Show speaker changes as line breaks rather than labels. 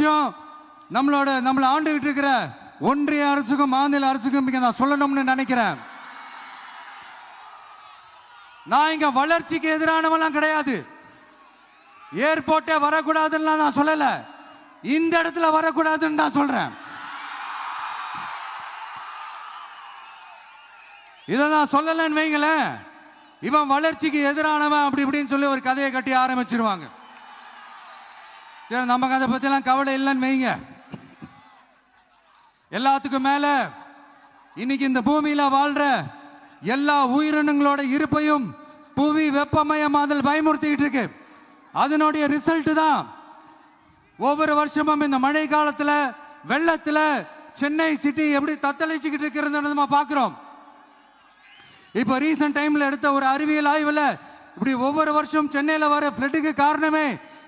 விஷயம் நம்மளோட நம்மளை ஆண்டுகிட்டு இருக்கிற ஒன்றிய அரசுக்கும் மாநில அரசுக்கும் இங்க நான் சொல்லணும்னு நினைக்கிறேன். நான் இங்க வளர்ச்சிக்கு எதிரானவெல்லாம் கிடையாது. ஏர்போர்ட்டே வரக்கூடாதுன்னு நான் சொல்லல. இந்த இடத்துல வரக்கூடாதுன்னு நான் சொல்றேன். இதை நான் சொல்லலைன்னு வைங்களேன். இவன் வளர்ச்சிக்கு எதிரானவன் அப்படி இப்படின்னு சொல்லி ஒரு கதையை கட்டி ஆரம்பிச்சிருவாங்க. சரி நமக்கு அதை பத்திலாம் கவலை இல்லைன்னு வைங்க. எல்லாத்துக்கும் மேல இன்னைக்கு இந்த பூமியில வாழ்ற எல்லா உயிரினங்களோட இருப்பையும் புவி வெப்பமயமாதல் பயமுறுத்திக்கிட்டு இருக்கு. அதனுடைய ரிசல்ட் தான் ஒவ்வொரு வருஷமும் இந்த மழை காலத்துல வெள்ளத்துல சென்னை சிட்டி எப்படி தத்தளிச்சுக்கிட்டு இருக்கிறது நம்ம பார்க்கிறோம். இப்போ ரீசன்ட் டைம்ல எடுத்த ஒரு அறிவியல் ஆய்வுல இப்படி ஒவ்வொரு வருஷம் சென்னையில வர ஃப்ளட்டுக்கு காரணமே